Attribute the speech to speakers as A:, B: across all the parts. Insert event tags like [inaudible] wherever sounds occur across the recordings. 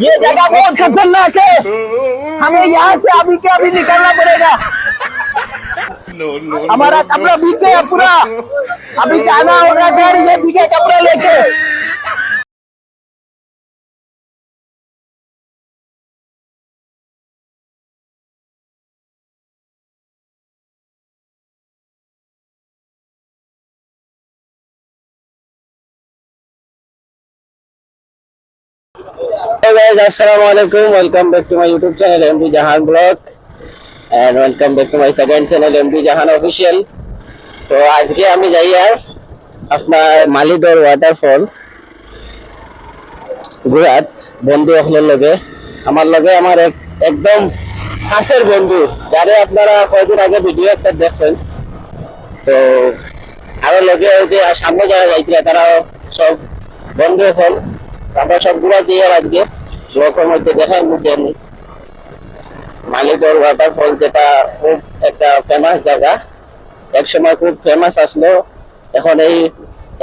A: ये जगह बहुत खतरनाक है। हमें यहाँ से अभी के अभी निकलना पड़ेगा। हमारा कपड़ा भीग गया पूरा। अभी जाना होगा घर ये भीगे कपड़े लेके।
B: Guys, Assalamu alaikum. Welcome back to my YouTube channel MD Jahan Blog and welcome back to my second channel MD Jahan Official. তো আজকে আমি যাই আর আপনার মালিদর ওয়াটারফল গুরাত বন্ধু সকলের লগে। আমার লগে আমার এক একদম কাছের বন্ধু যারে আপনারা কয়েকদিন আগে ভিডিও একটা দেখছেন। তো আরও লগে যে সামনে যারা যাইছিল তারা সব বন্ধু এখন। আমরা সবগুলা যে আজকে। ব্লকের মধ্যে মুখে আমি মালিকর ওয়াটারফল যেটা খুব একটা ফেমাস জায়গা এক সময় খুব ফেমাস আসলো। এখন এই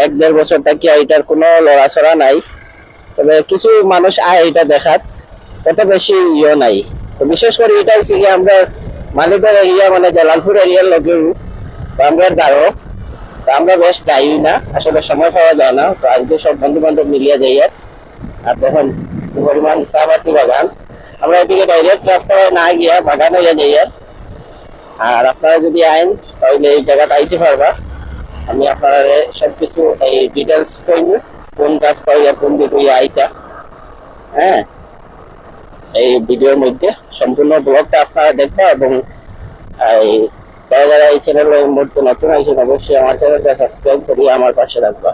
B: এক দেড় বছর থেকে এটার কোনো লড়াচড়া নাই। তবে কিছু মানুষ আয় এটা দেখাত অত বেশি ইয়ে নাই। তো বিশেষ করে এটা হচ্ছে আমরা মালিকের এরিয়া মানে জালালপুর এরিয়ার লোকের আমরা দাঁড়ো তো আমরা বেশ যাই না, আসলে সময় পাওয়া যায় না। তো আজকে সব বন্ধু বান্ধব মিলিয়ে যাই আর দেখুন পরিমাণ চাপাতি বাগান। আমরা এদিকে ডাইরেক্ট রাস্তায় না গিয়া বাগান হইয়া যাই আর আপনারা যদি আইন, তাহলে এই জায়গাটা আইতে পারবা। আমি আপনারা সবকিছু এই ডিটেলস কইব কোন রাস্তা হইয়া কোন দিক হইয়া আইতা হ্যাঁ? এই ভিডিওর মধ্যে সম্পূর্ণ ব্লগটা আপনারা দেখবা এবং, এই যারা যারা এই চ্যানেলের মধ্যে নতুন আইছেন, অবশ্যই আমার চ্যানেলটা সাবস্ক্রাইব করিয়ে আমার পাশে রাখবা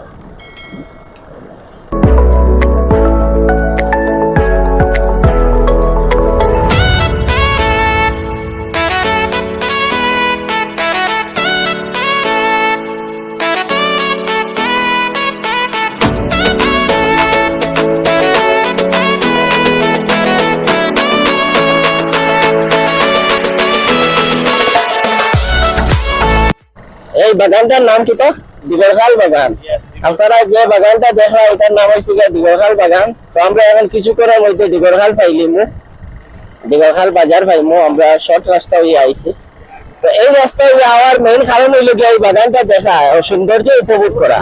B: বাগানটার নাম কি তো? দিগরখাল বাগান। আপনারা যে বাগানটা দেখরা এটার নাম হয়েছে গিয়ে দিগরখাল বাগান। তো আমরা এখন কিছু করার মধ্যে দিগরখাল পাইলিমু দিগরখাল বাজার পাইমু আমরা শর্ট রাস্তা হয়ে আইছি। তো এই রাস্তা হয়ে আওয়ার মেইন কারণ হইল গিয়ে এই বাগানটা দেখা ও সৌন্দর্য উপভোগ করা।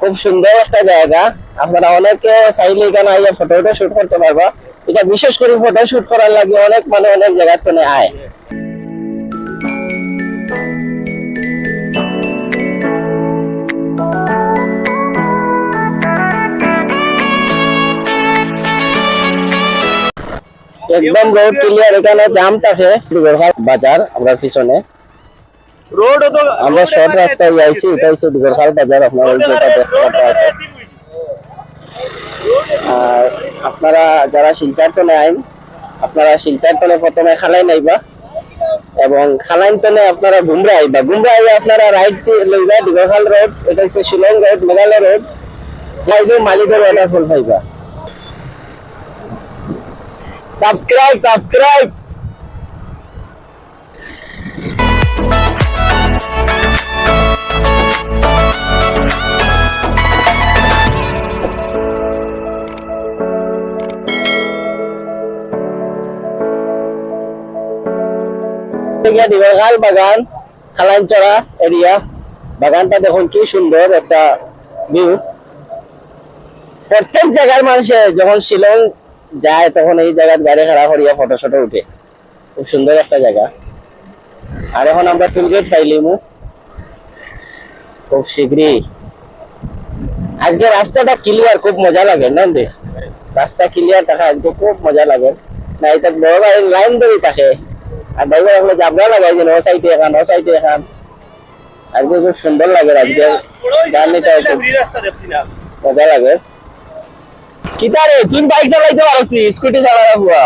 B: খুব সুন্দর একটা জায়গা। আপনারা অনেকে চাইলে এখানে আইয়া ফটো শুট করতে পারবা। এটা বিশেষ করে ফটো শুট করার লাগে অনেক মানে অনেক জায়গার তো আয় একদম রোড ক্লিয়ার এখানে জাম থাকে বাজার আমরা পিছনে।
A: রোড তো
B: আমরা শর্ট রাস্তায় আইছি এটাই হচ্ছে ডিগরখাল বাজার আপনারা যেটা দেখতে পাচ্ছেন আর আপনারা যারা শিলচার টনে আইন আপনারা শিলচার টনে প্রথমে খালাই নাইবা এবং খালাইন টনে আপনারা গুমরা আইবা। গুমরা আইয়া আপনারা রাইট দিয়ে লইবা ডিগরখাল রোড এটা হচ্ছে শিলং রোড মেঘালয় রোড যাইবে মালিকের ওয়াটারফল পাইবা। সাবস্ক্রাইব এদিকে দিগরখাল বাগান এরিয়া। বাগানটা দেখুন কি সুন্দর একটা ভিউ প্রত্যেক জায়গার মানুষে যখন শিলং যায় তখন এই জায়গায় গাড়ি খাড়া করিয়া ফটো শটো উঠে। খুব সুন্দর একটা জায়গা। আর এখন আমরা টুলগেট পাইলিমু। খুব শীঘ্রই। আজকে রাস্তাটা ক্লিয়ার খুব মজা লাগে না দে রাস্তা ক্লিয়ার থাকে আজকে খুব মজা লাগে। না এটা বড় গাড়ি লাইন ধরে থাকে। আর ড্রাইভার আমরা জাবরা লাগাই যেন ও সাইডে এখান ও সাইডে এখান। আজকে খুব সুন্দর লাগে আজকে জার্নিটা খুব মজা লাগে। কিতা রে তুই বাইক চালাইতে পারস নি, স্কুটি চালাবা বুয়া।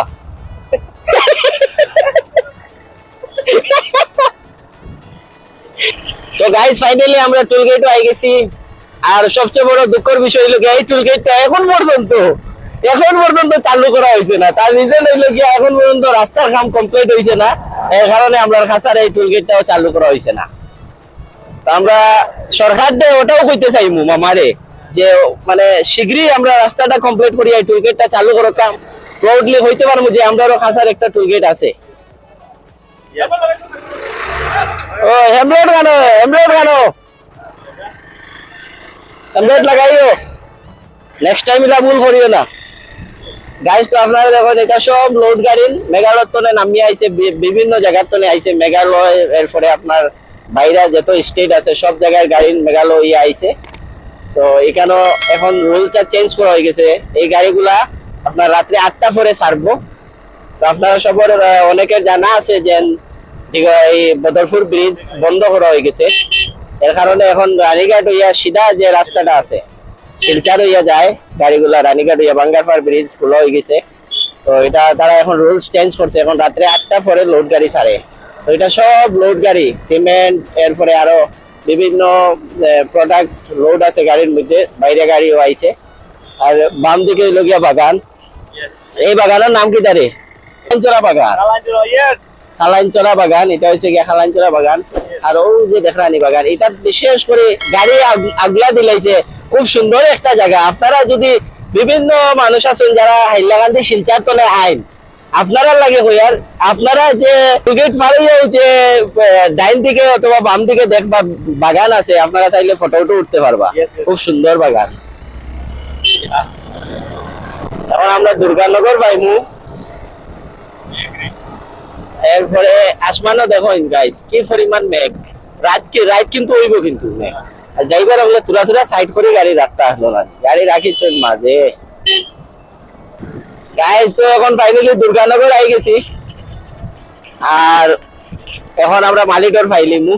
B: তো গাইস ফাইনালি আমরা টুল গেট আই গেছি আর সবচেয়ে বড় দুঃখের বিষয় হলো এই টুল গেটটা এখন পর্যন্ত এখন পর্যন্ত চালু করা হয়েছে না। তার রিজন হইল কি, এখন পর্যন্ত রাস্তার কাম কমপ্লিট হয়েছে না। এর কারণে আমরা খাসার এই টুল গেটটাও চালু করা হয়েছে না। আমরা সরকার দে ওটাও কইতে চাইমু মামারে। যে মানে শীঘ্রই আমরা রাস্তাটা কমপ্লিট করি, এই টুল গেটটা চালু করো কাম প্রৌডলি হইতে পারব যে আমরারও খাসার একটা টুল গেট আছে। ও হেমলেট গানো হেমলেট গানো। হেমলেট লাগাইও। নেক্সট টাইম এটা ভুল করিও না। গাইস তো আপনারা দেখুন এটা সব লোড গাড়ি মেঘালয় তনে নামিয়ে আইছে বিভিন্ন জায়গার তনে আইছে, মেঘালয়, এরপরে আপনার বাইরে যত স্টেট আছে, সব জায়গার গাড়ি মেঘালয় ইয়ে আইছে। তো এখানেও এখন রুলটা চেঞ্জ করা হয়ে গেছে। এই গাড়িগুলা আপনার রাত্রে আটটা পরে ছাড়বো। তো আপনারা সবার অনেকের জানা আছে যে, এই বদরপুর ব্রিজ বন্ধ করা হয়ে গেছে। এর কারণে এখন রানীঘাট হইয়া সিধা যে রাস্তাটা আছে, শিলচার হইয়া যায়, গাড়িগুলা রানীঘাট হইয়া বাঙ্গারপাড় ব্রিজ খোলা হয়ে গেছে। তো এটা তারা এখন রুলস চেঞ্জ করছে। এখন রাত্রে আটটা পরে লোড গাড়ি ছাড়ে। তো এটা সব লোড গাড়ি সিমেন্ট এরপরে আরও বিভিন্ন প্রোডাক্ট রোড আছে গাড়ির মধ্যে বাইরে গাড়িও আইছে। আর বাম দিকে হইল গিয়া বাগান এই বাগানের নাম কি তারে? খালাঞ্চরা বাগান। খালাঞ্চরা বাগান এটা হচ্ছে গিয়া খালাঞ্চরা বাগান। আর ও যে দেখরানি বাগান এটা বিশেষ করে গাড়ি আগ- আগলা দিলাইছে। খুব সুন্দর একটা জায়গা। আপনারা যদি বিভিন্ন মানুষ আছেন যারা হাইলাকান্দি শিলচার তলে আইন আপনারা লাগে হইয়ার আপনারা যে টিকিট পারিয়ে যে ডাইন দিকে অথবা বাম দিকে দেখবা বাগান আছে আপনারা চাইলে ফটো উঠে উঠতে পারবা। খুব সুন্দর বাগান। এখন আমরা দুর্গানগর পাইমু এরপরে আসমানও দেখো গাইস কি পরিমাণ মেঘ। রাত কি রাত কিন্তু হইব কিন্তু মেঘ। আর ড্রাইভার হলে তুরা তুরা সাইড করে গাড়ি রাখতে আসলো না। গাড়ি রাখিছেন মাঝে। গাইস তো এখন ফাইনালি দুর্গানগর আই গেছি। আর এখন আমরা মালিকর ফাইলিমু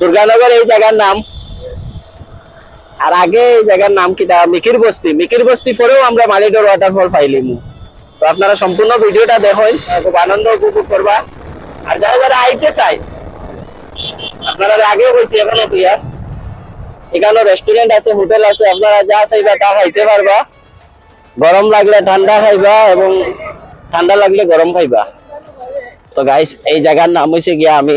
B: দুর্গানগর এই জায়গার নাম। আর আগে এই জায়গার নাম কি তা? মিকির বস্তি। মিকির বস্তি পরেও আমরা মালিকর ওয়াটারফল পাইলিমু তো আপনারা সম্পূর্ণ ভিডিওটা দেখুন, খুব আনন্দ উপভোগ করবা। আর যারা যারা আইতে চাই আপনারা আগে কইছি এখনও ক্লিয়ার এখানে রেস্টুরেন্ট আছে হোটেল আছে, আপনারা যা চাইবা তা খাইতে পারবা। গরম লাগলে ঠান্ডা খাইবা এবং ঠান্ডা লাগলে গরম খাইবা। তো গাইস এই জায়গার নাম হইছে গিয়া আমি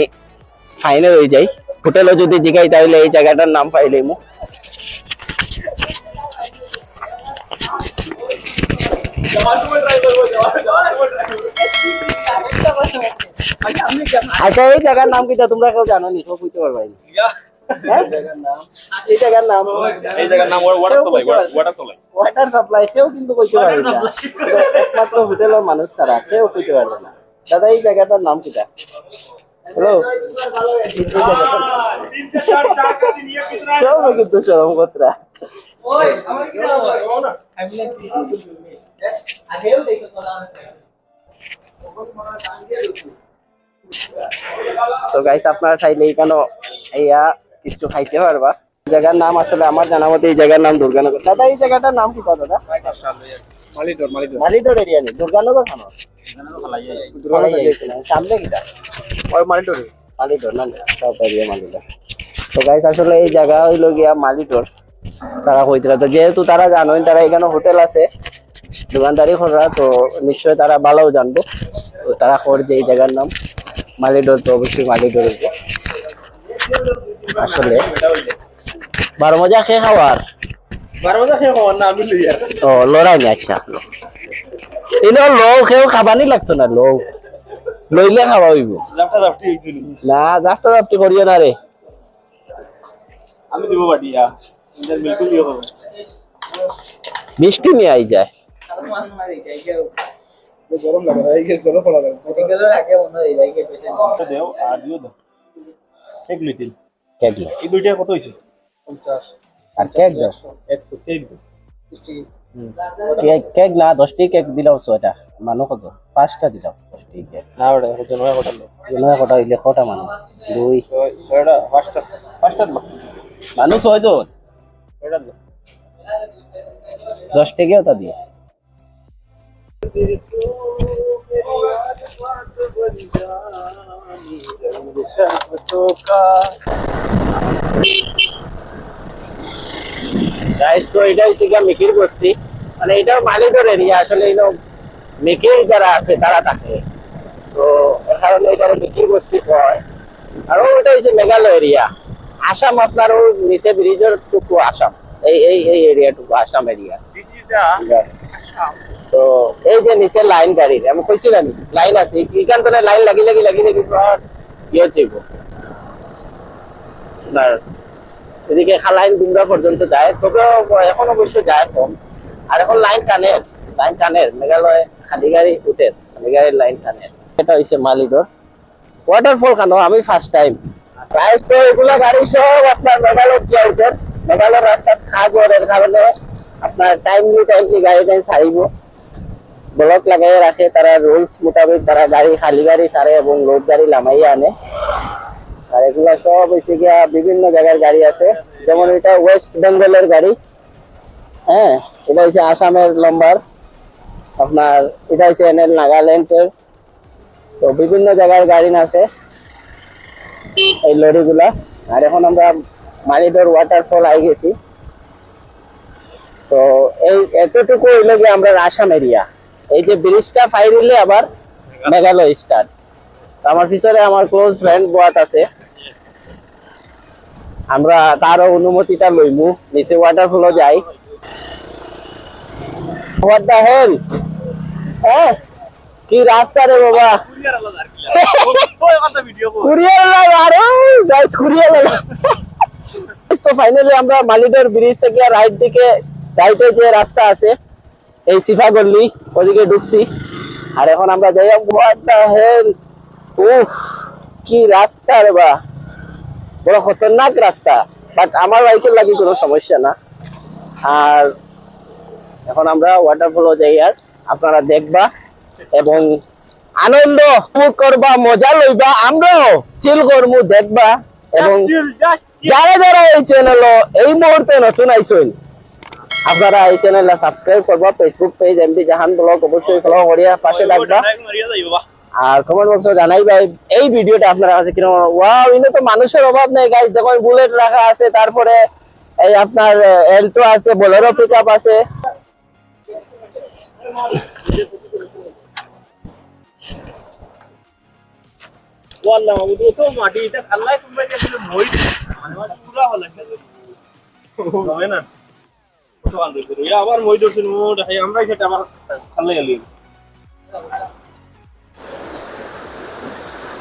B: ফাইনাল হয়ে যাই। হোটেলও যদি জিগাই তাহলে এই জায়গাটার নাম পাইলেমু আচ্ছা এই জায়গার নাম কিটা তোমরা কেউ জানো নি? সব বুঝতে পারবাই? এই জায়গার নাম
C: এই জায়গার নাম water supply water supply
B: water supply কেউ কিন্তু কইতে পারবে না। একমাত্র হোটেলের মানুষ ছাড়া কেউ কইতে পারবে না। দাদা এই জায়গাটার নাম কিটা? হ্যালো সব কিন্তু চরম কথা তো গাইস আপনারা চাইলে এখানে ইয়া কিছু খাইতে পারবা। জায়গার নাম আসলে আমার জানা মতে এই জায়গার নাম দুর্গানগর। দাদা এই জায়গাটার নাম কি দাদা?
C: মালিটর মালিটর
B: মালিটোর এরিয়া নেই দুর্গানগর খানো সামনে কিটা
C: ওই মালিটর
B: মালিটোর না সব এরিয়া মালিটোর তো গাইস আসলে এই জায়গা হইল গিয়া মালিটোর তারা কইতরা তো যেহেতু তারা জানোই তারা এখানে হোটেল আছে দোকানদারি করা তো নিশ্চয় তারা ভালো জানব। তারা কর যে এই জায়গার নাম। মালিডোর তো অবশ্যই মালিডোর। আসলে। বারো মজা খেয়ে খাওয়ার?
C: বারো বছর খেয়ে খাওয়ার না আমি
B: ও লড়াই নি আচ্ছা এনে লৌ খেয়েও খাবানি লাগতো না লৌ লইলে খাওয়া হইব।
C: জাফটা জাফটি একদিন
B: না যাফটা যাফটি করিও না রে।
C: আমি দিব বাটিয়া ইন্টার বিলকুল দিও হবে
B: মিষ্টি নিয়ে আই যায়।
C: গরম লাগে এই যে জল পড়া লাগে। দেও আর দিও দাও এক লিটিল
B: কেক লো।
C: এই দুইটা কত হইছে
B: আর কেক দশ
C: এক কেক
B: কেক। কেক না দশটি কেক দিলাম ছয়টা মানুহ কত পাঁচটা দিলাম দশটি কেক।
C: না ওটা কটা লো
B: কটা হইলে কটা মানুষ দুই।
C: ছয় ছয়টা পাঁচটা। পাঁচটা লো
B: ছয়জন দশ টাকাও তা দিয়ে। তো এটা হচ্ছে গিয়া মিকির বস্তি মানে এটা মালিকের এরিয়া আসলে মিকির যারা আছে তারা থাকে তো এর কারণে এটা মিকির বস্তি হয়। আর এটা হচ্ছে মেঘালয় এরিয়া আসাম আপনার ওই নিচে ব্রিজের টুকু আসাম। এই এই এই এরিয়াটুকু আসাম এরিয়া. তো এই যে নিচে লাইন গাড়ির আমি কইছি না লাইন আছে এখান থেকে লাইন লাগি লাগি লাগি লাগি পুরা ইয়ে এদিকে খালাইন ডুমরা পর্যন্ত যায়, তবে এখন অবশ্য যায় কম। আর এখন লাইন টানে লাইন টানে মেঘালয় খালি গাড়ি উঠে খালি গাড়ির লাইন টানে এটা হচ্ছে মালিডোর ওয়াটারফল খানো, আমি ফার্স্ট টাইম প্রাইস তো এগুলা গাড়ি সব আপনার মেঘালয় গিয়া উঠে মেঘালয় রাস্তাত খাজ ওরের কারণে আপনার টাইমলি টাইমলি গাড়ি টাইম ছাড়িব ব্লক লাগাই রাখে তারা রুলস মোতাবেক তারা গাড়ি, খালি গাড়ি ছাড়ে এবং লোড গাড়ি নামাই আনে। আর এগুলা সব হচ্ছে গিয়া বিভিন্ন জায়গার গাড়ি আছে। যেমন এটা ওয়েস্ট বেঙ্গলের গাড়ি। হ্যাঁ এটা হচ্ছে আসামের লম্বার আপনার এটা হচ্ছে এনএল নাগাল্যান্ডের তো বিভিন্ন জায়গার গাড়ি আছে। এই লরিগুলা আর এখন আমরা মালিডোর ওয়াটারফল আই গেছি। তো এই, এতটুকু হইল গিয়ে আমরা আসাম এরিয়া এই যে ব্রিজটা ফাইরিলে আবার মেঘালয় স্টার্ট আমার পিছনে আমার ক্লোজ ফ্রেন্ড বোয়াত আছে। আমরা তারও অনুমতিটা লইমু, নিচে ওয়াটারফলও যাই। হোয়াট দা হেল হ্যাঁ? কি রাস্তা রে বাবা?
C: তো
B: ফাইনালি আমরা মালিডোর ব্রিজ থেকে রাইট দিকে রাইটে যে রাস্তা আছে এই সিফা গল্লি ওদিকে ঢুকছি। আর এখন আমরা যাই হেল উফ কি রাস্তা রে বা। বড় খতরনাক রাস্তা। বাট আমার বাইকের লাগি কোনো সমস্যা না। আর এখন আমরা ওয়াটারফলও যাই আর আপনারা দেখবা এবং আনন্দ করবা মজা লইবা। আমরাও চিল করমু দেখবা। এবং. যারা যারা এই চ্যানেল এই মুহূর্তে নতুন আইসুন আপনারা এই চ্যানেলটা সাবস্ক্রাইব করবা Facebook page MP Jahan blog অবশ্যই ফলো করিয়া পাশে থাকবা। আর কমেন্ট বক্সে জানাইবা এই- এই ভিডিওটা আপনার কাছে কীরকম? ওয়াও ইনে তো মানুষের অভাব নেই গাইস দেখুন বুলেট রাখা আছে তারপরে এই আপনার এলটো আছে বোলেরো পিকআপ আছে।
C: ওয়াল্লাহ মাহমুদ, ও তো মাটি, এটা খাল্লায় কুমড়া দিয়েছিল, মই মানে পুরা হলো [laughs] না?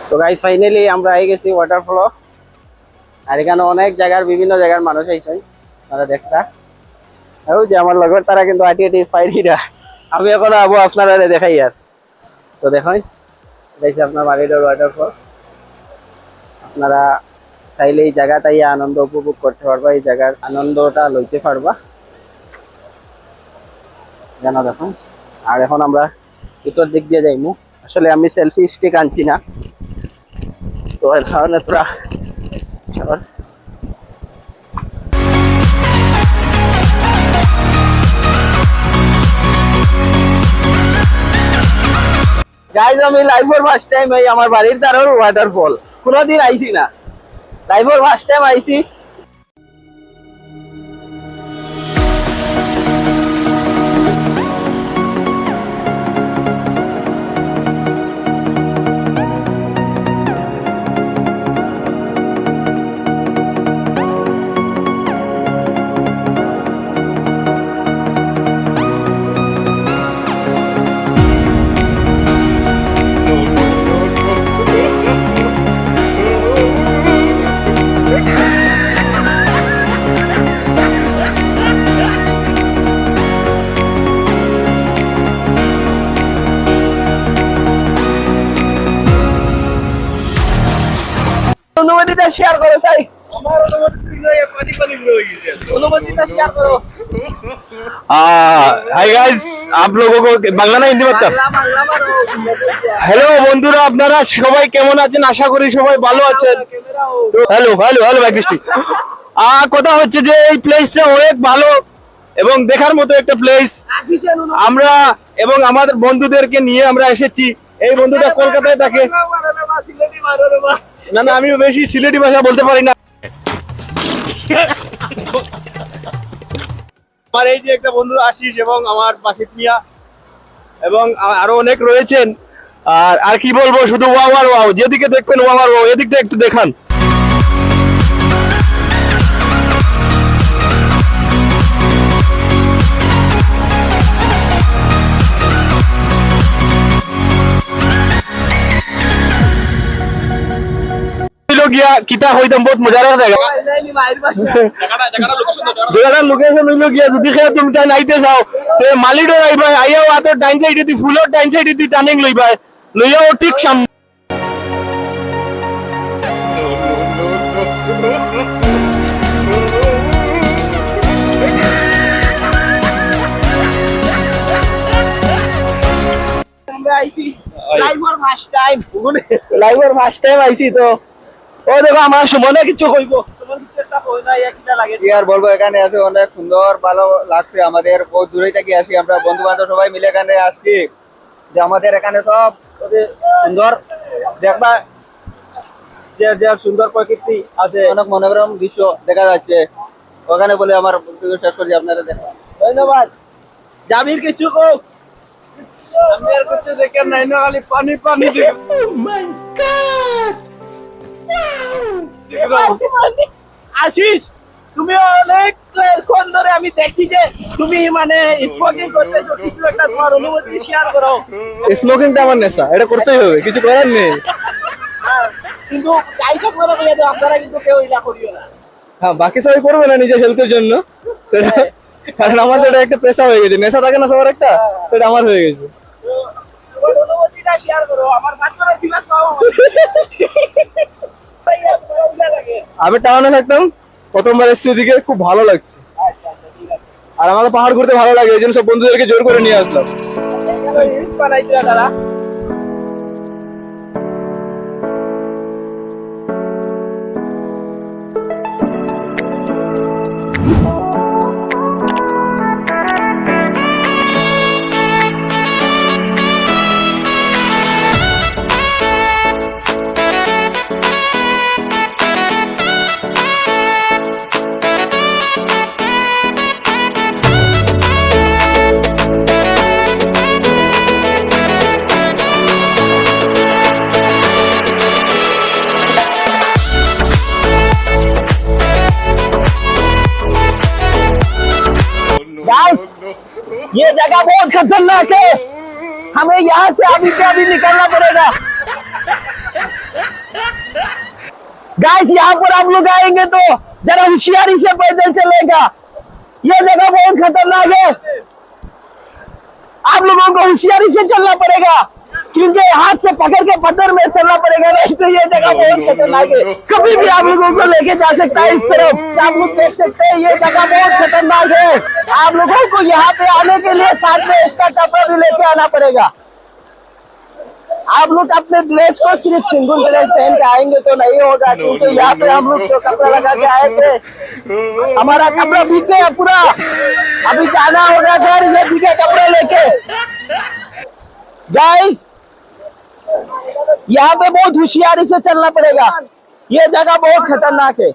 B: তো গাইস ফাইনালি আমরা আই গেছি আর এখানে অনেক জায়গার, বিভিন্ন জায়গার মানুষ তারা যে আমার লগর, তারা কিন্তু আটি আটি আমি এখন আবো আপনারা দেখাই আর। তো দেখুন দেখছি আপনার মারিডোর ওয়াটারফল আপনারা চাইলে এই জায়গাটাই আনন্দ উপভোগ করতে পারবা, এই জায়গার আনন্দটা লইতে পারবা। যেন দেখুন আর এখন আমরা ভিতর দিক দিয়ে যাইমু। আসলে আমি সেলফি স্টিক আনছি না। তো এর কারণে গাইজ আমি লাইফের ফার্স্ট টাইম এই আমার বাড়ির দ্বারা ওয়াটারফল কোনোদিন আইছি না। লাইফের ফার্স্ট টাইম আইছি।
D: হাই গাইস আপ লোগো বাংলা না হিন্দি হ্যালো বন্ধুরা আপনারা সবাই কেমন আছেন আশা করি সবাই ভালো আছেন হ্যালো হ্যালো হ্যালো ভাই কৃষ্টি কথা হচ্ছে যে এই প্লেসটা অনেক ভালো এবং দেখার মতো একটা প্লেস আমরা এবং আমাদের বন্ধুদেরকে নিয়ে আমরা এসেছি। এই বন্ধুটা কলকাতায় থাকে। না না আমি বেশি সিলেটি ভাষা বলতে পারি না।
C: আমার এই যে একটা বন্ধু আশিস এবং আমার বাসিত মিয়া
D: এবং আরও অনেক রয়েছেন। আর আর কি বলব, শুধু ওয়াও আর ওয়াও। যেদিকে দেখবেন ওয়াও আর ওয়াও, এদিকটা একটু দেখান। গিয়া কিতা হইতাম বহুত মজার জায়গা জায়গাটার লোকেশন হইল গিয়া যদি খেয়ে তুমি তাই নাইতে যাও তে মালিডর আইবা আইয়াও আতো ডাইন সাইডে দি ফুলর ডাইন সাইডে দি টার্নিং লইবা লইয়াও ঠিক সামনে
B: আইছি লাইভর ফার্স্ট টাইম লাইভর ফার্স্ট টাইম আইছি তো। ও দেখো আমার সুমনে কিছু কইব।
E: কি আর বলব এখানে অনেক সুন্দর ভালো লাগছে আমাদের। বহু দূরে থেকে আসি আমরা বন্ধু বান্ধব সবাই মিলে এখানে আসছি। যে আমাদের এখানে সব সুন্দর। দেখবা যে যে সুন্দর প্রকৃতি আছে। অনেক মনোরম দৃশ্য দেখা যাচ্ছে। ওখানে বলে আমার বক্তব্য শেষ করি আপনারা দেখা।
B: ধন্যবাদ। জামির কিছু
C: আমি আর কিছু দেখে নাই না খালি পানি পানি দেখে
B: আশিস তুমি অনেকক্ষণ ধরে আমি দেখি যে তুমি মানে স্পোকিং করতেছো কিছু একটা তোমার অনুভূতি শেয়ার করো।
D: স্মোকিংটা আমার নেশা এটা করতেই হবে কিছু করার নেই।
B: হ্যাঁ, কিন্তু যাইসা করে বলে তো আপনারা কিন্তু কেউ ইলা করিও না।
D: হ্যাঁ বাকি সবাই করবে না নিজের হেলথের জন্য? সেটা কারণ আমার সেটা একটা পেশা হয়ে গেছে। নেশা থাকে না সবার একটা? সেটা আমার হয়ে গেছে।
B: শেয়ার করো আমার বাচ্চারা
D: আমি টাউনে থাকতাম, প্রথমবার এসছি এদিকে, খুব ভালো লাগছে। আর আমাকে পাহাড় ঘুরতে ভালো লাগে, এই জন্য সব বন্ধুদেরকে জোর করে নিয়ে আসলাম।
B: गाइस ये जगह बहुत खतरनाक है। हमें यहाँ से अभी के अभी निकलना पड़ेगा। गाइस यहाँ पर आप लोग आएँगे तो जरा होशियारी से पैदल चलेगा। ये जगह बहुत खतरनाक है। आप लोगों को होशियारी से चलना पड़ेगा। क्योंकि हाथ से पकड़ के पत्थर में चलना पड़ेगा? नहीं तो ये जगह बहुत खतरनाक है। कभी भी आप लोगों को लेके जा सकता है इस तरफ़। आप लोग देख सकते हैं ये जगह बहुत खतरनाक है। आप लोगों को यहाँ पे आने के लिए साथ में एक्स्ट्रा कपड़ा भी लेके आना पड़ेगा। आप लोग अपने ड्रेस को सिर्फ़ सिंगल ड्रेस पहन के आएँगे तो नहीं होगा क्योंकि यहाँ पे हम लोग जो कपड़ा लगा के आए थे हमारा कपड़ा भीग गया पूरा। अभी जाना होगा घर ये भीगे कपड़े लेके। गाइस यहाँ पे बहुत होशियारी से चलना पड़ेगा। ये जगह बहुत खतरनाक है।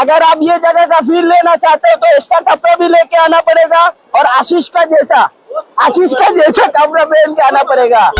B: अगर आप ये जगह का फील लेना चाहते हो तो एक्स्ट्रा कपड़ा भी लेके आना पड़ेगा और आशीष का जैसा आशीष का जैसा कपड़ा पहन के आना पड़ेगा।